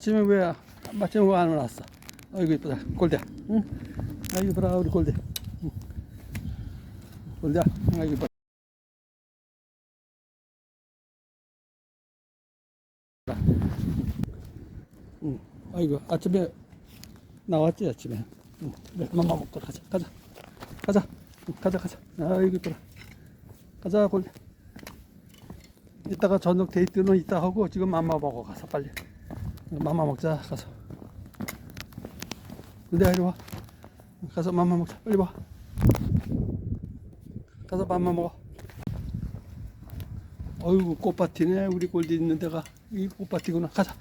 아침에 왜 마침 왜안 올랐어? 아이고 이쁘다 골대. 응? 아이고 이쁘다 우리 골대. 응. 골대. 아이고 이쁘다. 응. 아이고 아침에 나왔지 아침에. 응. 맘마 먹고 가자 가자 가자 응, 가자 가자. 아이고 이쁘다. 가자 골대. 이따가 저녁 데이트는 이따 하고 지금 맘마 먹어 가서 빨리. 맘마 먹자. 가서. 내가 이리 와. 가서 맘마 먹자. 빨리 와. 가서 맘마 먹어. 어이구 꽃밭이네. 우리 골디 있는 데가 이 꽃밭이구나. 가자.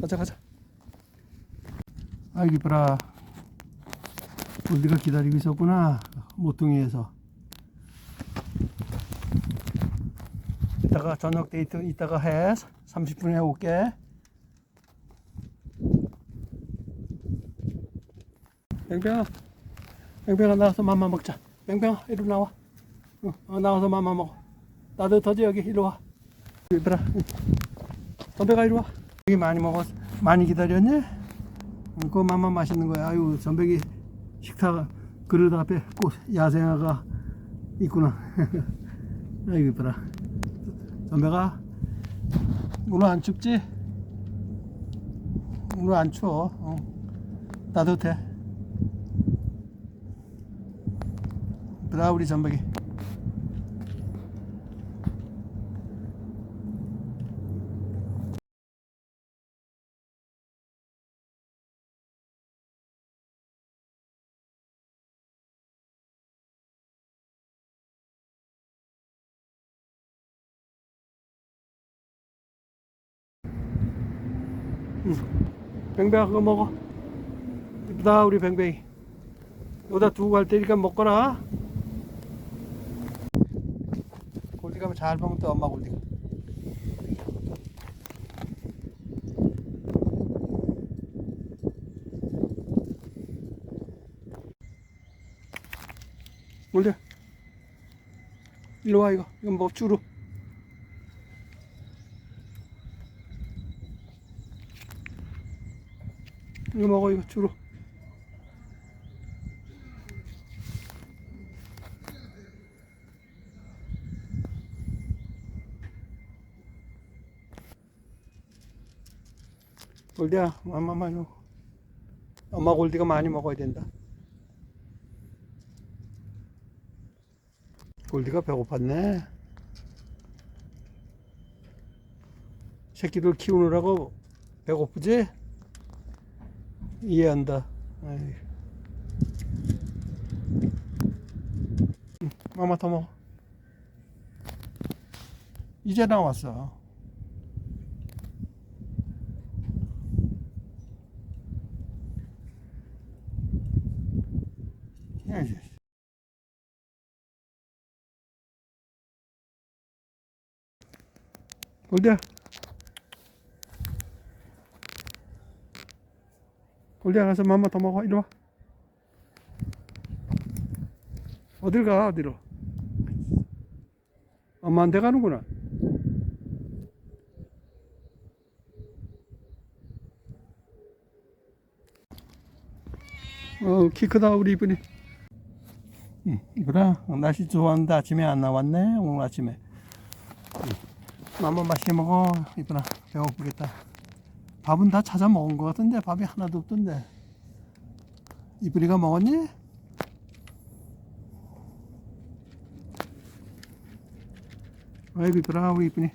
가자 가자. 아이고 이뻐라. 골디가 기다리고 있었구나. 모퉁이에서 이따가 저녁 데이트 이따가 해. 30분에 올게. 뱅뱅아 뱅뱅아 나와서 맘마 먹자. 뱅뱅아 이리 나와. 어, 어, 나와서 맘마 먹어. 따뜻하지 여기. 이리 와. 이브라 전백아 이리 와. 여기 많이 먹었 많이 기다렸니? 응, 그거 맘마 맛있는 거야. 아유 전백이 식탁 그릇 앞에 꽃 야생화가 있구나. 아이고 이쁘라 전백아 오늘 안 춥지? 오늘 안 추워 어. 따뜻해 그다 우리 전백 이 뱅뱅아 그거 먹어. 이쁘다 우리 뱅뱅이. 여기다 두고 갈 테니까 먹거라. 골디가 잘 먹으면 또 엄마 골디가. 골디. 일로 와 이거. 이거 먹 주로 이거 먹어 이거 주로. 골디야 엄마 많이 엄마 골디가 많이 먹어야 된다. 골디가 배고팠네. 새끼들 키우느라고 배고프지? 이해한다. 아이. 응, 마마 더 먹어. 이제 나왔어. 야, 이제. 어디야? 골디야 가서 맘마 더 먹어. 이리 와. 어딜 가? 어디로? 엄마한테 가는구나. 어 키 크다 우리 이쁜이. 응, 이쁘다. 날씨 좋았는데 아침에 안 나왔네 오늘 아침에. 응. 맘마 맛있게 먹어. 이쁘나. 배고프겠다 밥은 다 찾아 먹은 것 같은데 밥이 하나도 없던데. 이쁜이가 먹었니? 아이고 이쁘라 우리.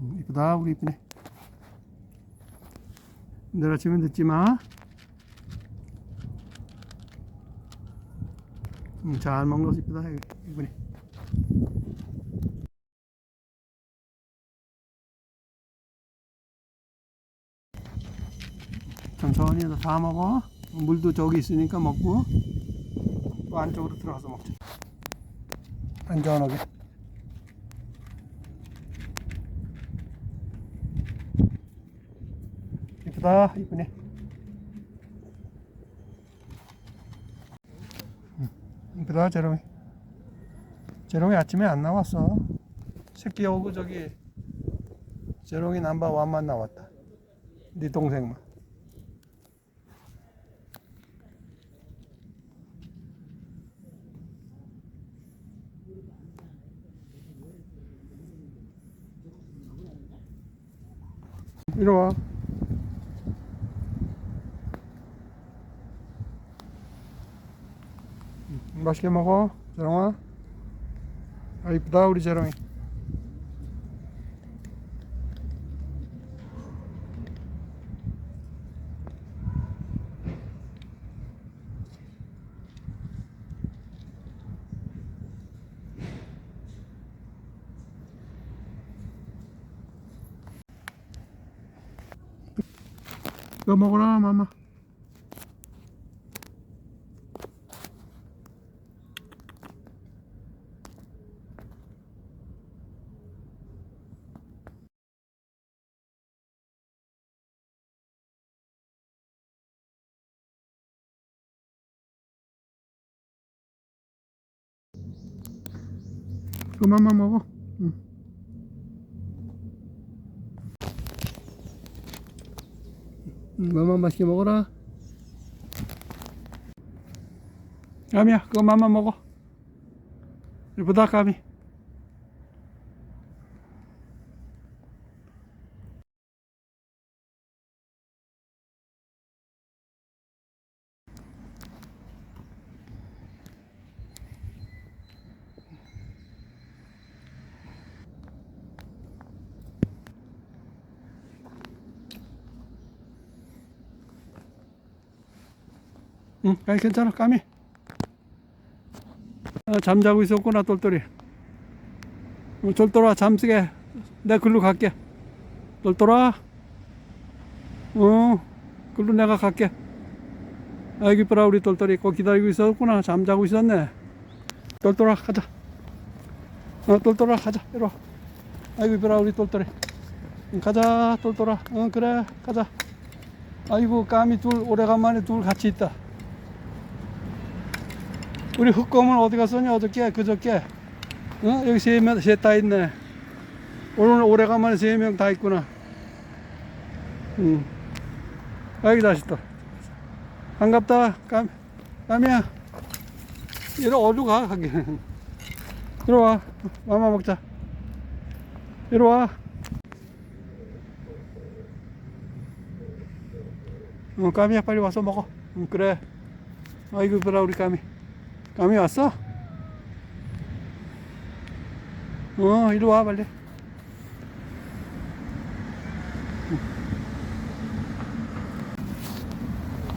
음, 이쁘다 우리 이쁜이 내일 아침에 늦지 마. 음, 잘 먹는 거 이쁘다, 이분이. 천천히 너다 먹어. 물도 저기 있으니까 먹고. 또 안쪽으로 들어가서 먹자. 안전하게. 이쁘다 이쁘네. 음, 이쁘다 재롱이. 재롱이 아침에 안 나왔어. 새끼 오고 저기 재롱이 남바 완만 나왔다. 네 동생만. 이리 와 음, 맛있게 먹어 재롱아 아 이쁘다 우리 재롱이 이거 먹어라 마마 그만만 먹어. 응. 응, 맘마 맛있게 먹어라. 까미야 맘마 먹어. 이쁘다 까미 응 아니 괜찮아 까미. 어, 잠자고 있었구나 똘똘이. 어, 똘똘아 잠쓰게. 내 글로 갈게. 똘똘아. 어 글로 내가 갈게. 아이고 이뻐라 우리 똘똘이. 꼭 기다리고 있었구나. 잠자고 있었네. 똘똘아 가자. 어 똘똘아 가자. 이리 와. 아이고 이뻐라 우리 똘똘이. 응, 가자 똘똘아. 응 그래 가자. 아이고 까미 둘 오래간만에 둘 같이 있다 우리 흑검은 어디 갔었냐? 어저께 그저께. 어? 여기 세 명 셋다 있네. 오늘 오래간만에 세 명 다 있구나. 응. 여기 다시 또. 반갑다. 감, 감이야. 이리 어디로 가? 가게 이리 와. 마마 먹자. 이리 와. 어, 까미야. 빨리 와서 먹어. 응, 그래. 아이고 이쁘라 우리 까미 까미 왔어? 어 이리 와 빨리.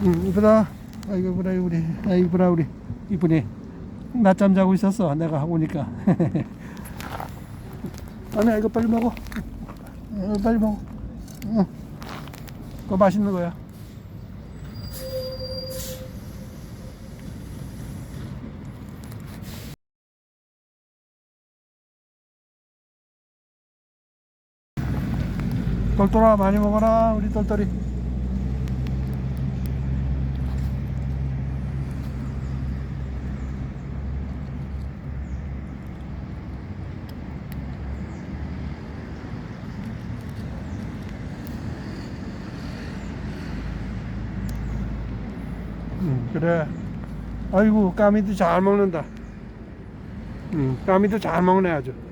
응. 이쁘다. 아이고 이쁘다 우리. 아이고 이쁘다 우리. 이쁘니 낮잠 자고 있었어 내가 오니까. 아니야 이거 빨리 먹어. 어, 빨리 먹어. 어. 그거 맛있는 거야 똘똘아 많이 먹어라 우리 똘똘이. 응, 그래. 아이고 까미도 잘 먹는다. 응, 까미도 잘 먹네 아주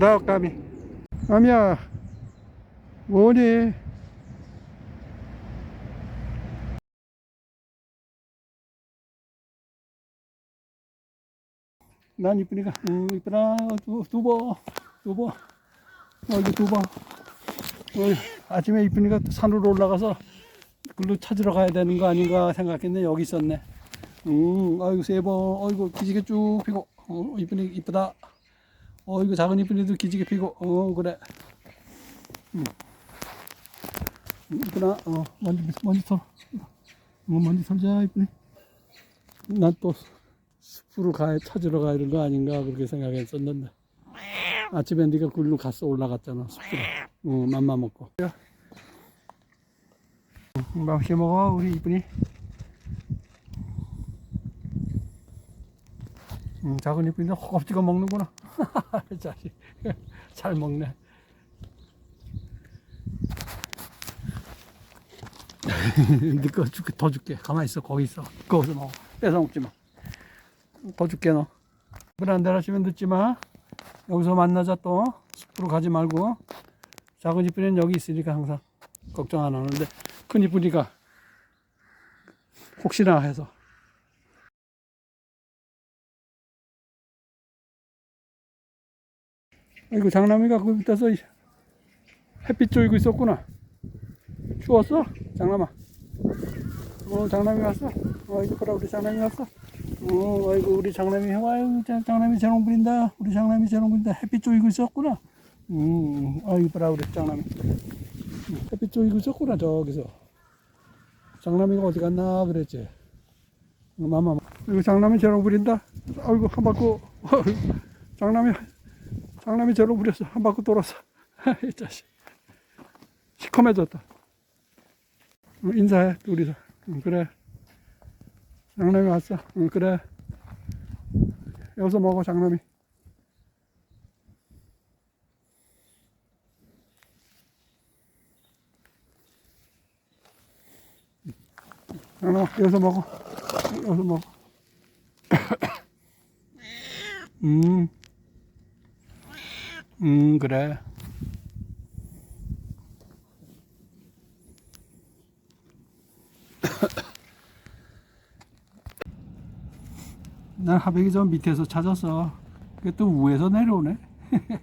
이쁘다 까미 까미야 뭐니? 난 이쁘니까 음 이쁘다. 두, 두버 두버 어, 여기 두버 어, 아침에 이쁘니까 산으로 올라가서 글로 찾으러 가야 되는 거 아닌가 생각했는데 여기 있었네. 음 아이고 세버 아이고 기지개 쭉 피고. 어, 이쁘니 이쁘다 어 이거 작은 이쁜이도 기지개 피고 어 그래. 음. 이쁘나? 어 먼지 먼지 털어. 어 먼지 털자 이쁘니 난또 숲으로 가 찾으러 가야 되는 거 아닌가 그렇게 생각했었는데. 아침에 네가 굴로 갔어 올라갔잖아 숲으로. 어, 맘마 먹고. 응, 맛있게 먹어 우리 이쁜이. 응, 작은 이쁜이는 허겁지겁 먹는구나 자식. 잘 먹네. 네거 줄게 더 줄게. 가만히 있어 거기 있어. 거기서 먹어. 뺏어 먹지 마 더 줄게 너. 물안 내려시면 늦지 마. 여기서 만나자 또. 숲으로 가지 말고. 작은 이쁜이는 여기 있으니까 항상 걱정 안 하는데. 큰 이쁜이가 혹시나 해서 아이고 장남이가 그 밑에서 햇빛 쬐고 있었구나. 추웠어? 장남아. 어 장남이 왔어? 어 이거 보라 우리 장남이 왔어? 어 아이고 우리 장남이 장- 장남이 재롱 부린다. 우리 장남이 재롱 부린다. 햇빛 쬐고 있었구나. 음 아이고 보라 우리 장남이. 음, 햇빛 쬐고 있었구나 저기서. 장남이가 어디 갔나 그랬지. 어, 마마 이거 장남이 재롱 부린다. 아이고 한 바퀴. 장남이 장남이 재롱 부렸어 한 바퀴 돌았어 이 자식. 시커매졌다. 응, 인사해 둘이서. 응, 그래. 장남이 왔어. 응, 그래. 여기서 먹어 장남이. 장남아 여기서 먹어. 여기서 먹어. 음, 음 그래 난 하백이 저 밑에서 찾았어. 그게 또 위에서 내려오네.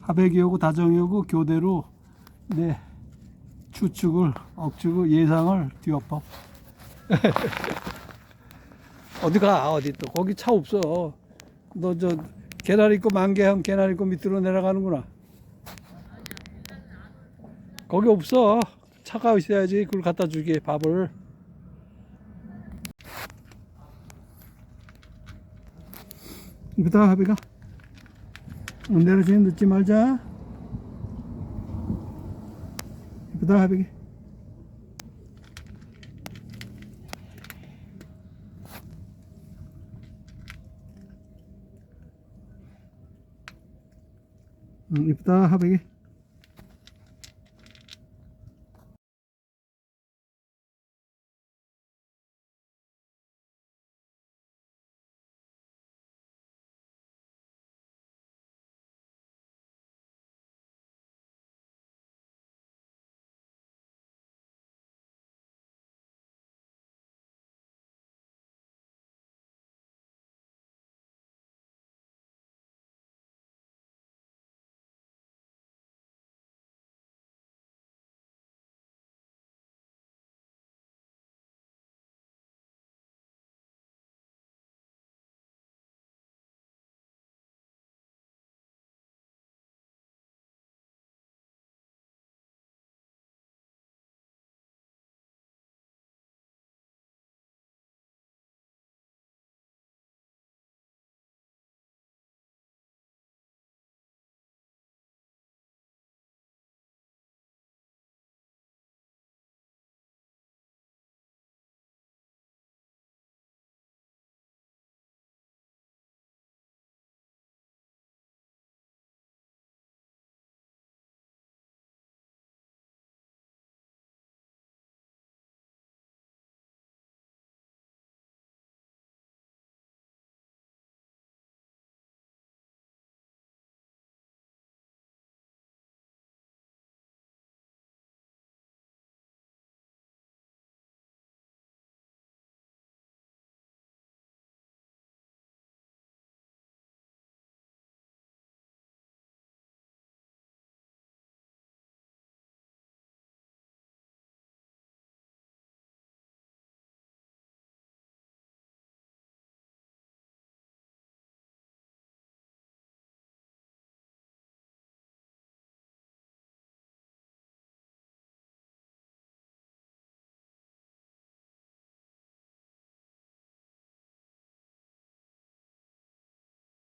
하백이 오고 다정이 오고 교대로 내 추측을 억측을 예상을 뒤엎어. 어디 가 어디 또 거기 차 없어. 너 저 개나리 있고 만개형 개나리 있고 밑으로 내려가는구나. 거기 없어. 차가 있어야지 그걸 갖다 주게 밥을. 이쁘다 하비가 어, 내려지면 늦지 말자 이쁘다 하비기 응, 이쁘다 하비기